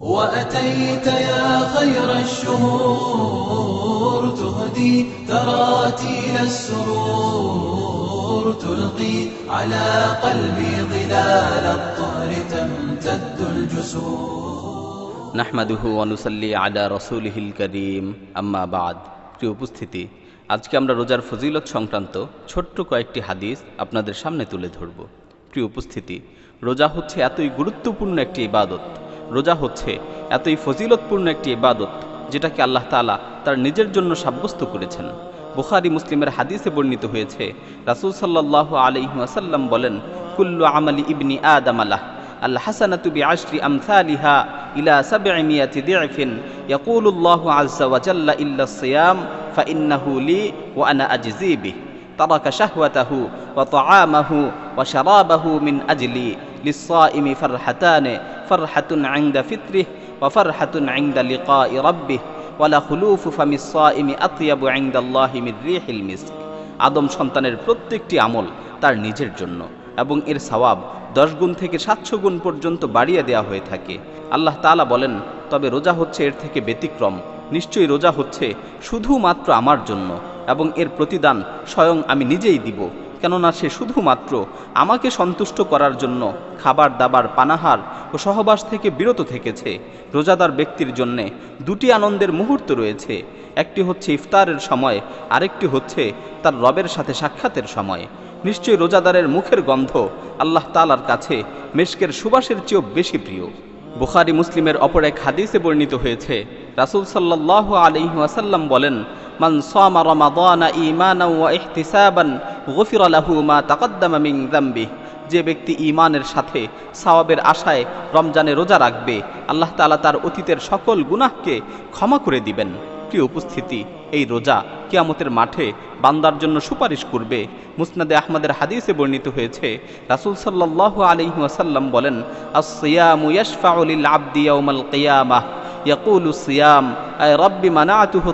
وأتيت يا خير الشهور تهدي تراتيل السرور تلقي على قلبي ظلال الطهر تمتد الجسور নাহমাদুহু অনুসাল্লি আলা রসুলহিল করিম আম্মা বাদ প্রিয় উপস্থিতি আজকে আমরা রোজার ফজিলত সংক্রান্ত ছোট্ট কয়েকটি হাদিস আপনাদের সামনে তুলে ধরব প্রিয় উপস্থিতি রোজা হচ্ছে এতই গুরুত্বপূর্ণ একটি ইবাদত রোজা হচ্ছে এতই ফজিলতপূর্ণ একটি ইবাদত যেটাকে আল্লাহ তালা তার নিজের জন্য সাব্যস্ত করেছেন। বুখারি মুসলিমের হাদিসে বর্ণিত হয়েছে, রাসুল সাল্লাহ আলহিহাসাল্লাম বলেন, কুল্লু আমালি ইবনি আদম আলাহ আল্লাহ হাসানাতু বি আশরি আমসালিহা ইলা সাবঈমিয়াতি দিআফিন ইয়াকুলুল্লাহু আযজা ওয়া জাল্লা ইল্লা সিয়াম, ফাইন্নাহু লি ওয়া আনা আজজি বিহি। তারাকা শাহওয়াতাহু ওয়া তাআমাহু ওয়া শারাবাহু মিন আজলি। للصائم فرحتان فرحة عند فطره وفرحة عند لقاء ربه ولا خلوف فم الصائم أطيب عند الله من ريح المسك আদম সন্তানের প্রত্যেকটি আমল তার নিজের জন্য এবং এর সওয়াব দশ গুণ থেকে সাতশো গুণ পর্যন্ত বাড়িয়ে দেওয়া হয়ে থাকে আল্লাহ তাআলা বলেন তবে রোজা হচ্ছে এর থেকে ব্যতিক্রম নিশ্চয়ই রোজা হচ্ছে শুধুমাত্র আমার জন্য এবং এর প্রতিদান স্বয়ং আমি নিজেই দিব কেননা সে শুধুমাত্র আমাকে সন্তুষ্ট করার জন্য খাবার দাবার পানাহার ও সহবাস থেকে বিরত থেকেছে। রোজাদার ব্যক্তির জন্যে দুটি আনন্দের মুহূর্ত রয়েছে। একটি হচ্ছে ইফতারের সময়, আরেকটি হচ্ছে তার রবের সাথে সাক্ষাতের সময়। নিশ্চয়ই রোজাদারের মুখের গন্ধ আল্লাহ তালার কাছে মেশকের সুবাসের চেয়েও বেশি প্রিয়। বুখারি মুসলিমের অপর এক হাদিসে বর্ণিত হয়েছে, রাসূল সাল্লাল্লাহু আলাইহি ওয়াসাল্লাম বলেন, মান সামা রমাদানা ঈমানান ওয়া ইহতিসাবান গুফিরা লাহু মা তাকদ্দামা মিন যামবিহি যে ব্যক্তি ইমানের সাথে সওয়াবের আশায় রমজানে রোজা রাখবে, আল্লাহ তাআলা তার অতীতের সকল গুনাহকে ক্ষমা করে দিবেন। প্রিয় উপস্থিতি, এই রোজা কিয়ামতের মাঠে বান্দার জন্য সুপারিশ করবে। মুসনাদে আহমদের হাদিসে বর্ণিত হয়েছে, রাসূল সাল্লাল্লাহু আলাইহি ওয়াসাল্লাম বলেন, আস-সিয়ামু ইয়াশফাউ লিল আবদি ইয়াউমাল কিয়ামাহ ইয়াকুলু সিয়াম, আয় রাব্বি মানাতুহু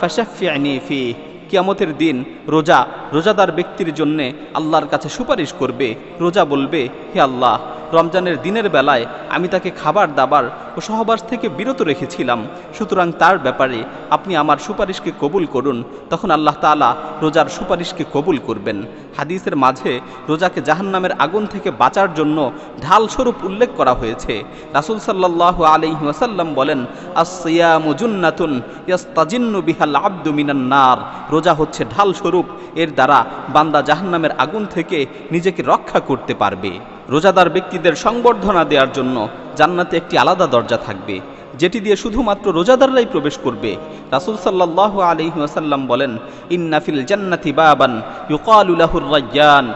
ফাশাফি'নি ফিহি। কিয়ামতের দিন রোজা রোজাদার ব্যক্তির জন্যে আল্লাহর কাছে সুপারিশ করবে রোজা বলবে হে আল্লাহ রমজানের দিনের বেলায় আমি তাকে খাবার, দাবার ও সহবাস থেকে বিরত রেখেছিলাম। সুতরাং তার ব্যাপারে আপনি আমার সুপারিশকে কবুল করুন, তখন আল্লাহ তাআলা রোজার সুপারিশকে কবুল করবেন। হাদিসের মাঝে রোজাকে জাহান্নামের আগুন থেকে বাঁচার জন্য ঢাল স্বরূপ উল্লেখ করা হয়েছে। রাসূল সাল্লাল্লাহু আলাইহি ওয়াসাল্লাম বলেন, আস-সিয়ামু জুন্নাতুন ইয়াস্তাজিন্নু বিহাল আবদু মিনান নার। রোজা হচ্ছে ঢাল স্বরূপ এর দ্বারা বান্দা জাহান্নামের আগুন থেকে নিজেকে রক্ষা করতে পারবে। রোজাদার ব্যক্তিদের সংবর্ধনা দেওয়ার জন্য জান্নাতে একটি আলাদা দরজা থাকবে, যেটি দিয়ে শুধুমাত্র রোজাদাররাই প্রবেশ করবে। রাসুল সাল্লাহ আলাইহি ওয়াসাল্লাম বলেন ইন্নাফিল জান্নাতি বাবান ইউকালু রাজ্ঞান রায়্যান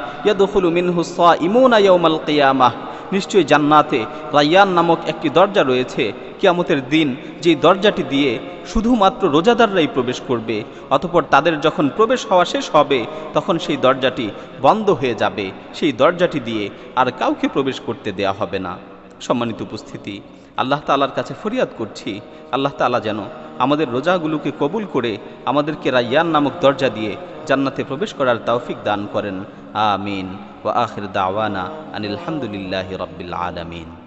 মিনহুসা মিনহু ইয়ামাল কিয়ামাহ। নিশ্চয়ই জান্নাতে রায়্যান নামক একটি দরজা রয়েছে। কিয়ামতের দিন যেই দরজাটি দিয়ে শুধুমাত্র রোজাদাররাই প্রবেশ করবে, অতপর তাদের যখন প্রবেশ হওয়া শেষ হবে, তখন সেই দরজাটি বন্ধ হয়ে যাবে। সেই দরজাটি দিয়ে আর কাউকে প্রবেশ করতে দেয়া হবে না। সম্মানিত উপস্থিতি, আল্লাহ তালার কাছে ফরিয়াদ করছি। আল্লাহ তালা যেন আমাদের রোজাগুলোকে কবুল করে আমাদেরকে রাইয়ান নামক দরজা দিয়ে জান্নাতে প্রবেশ করার তৌফিক দান করেন। আমিন। ও আখির দাওয়ানা আনিল হামদুলিল্লাহ আলামিন।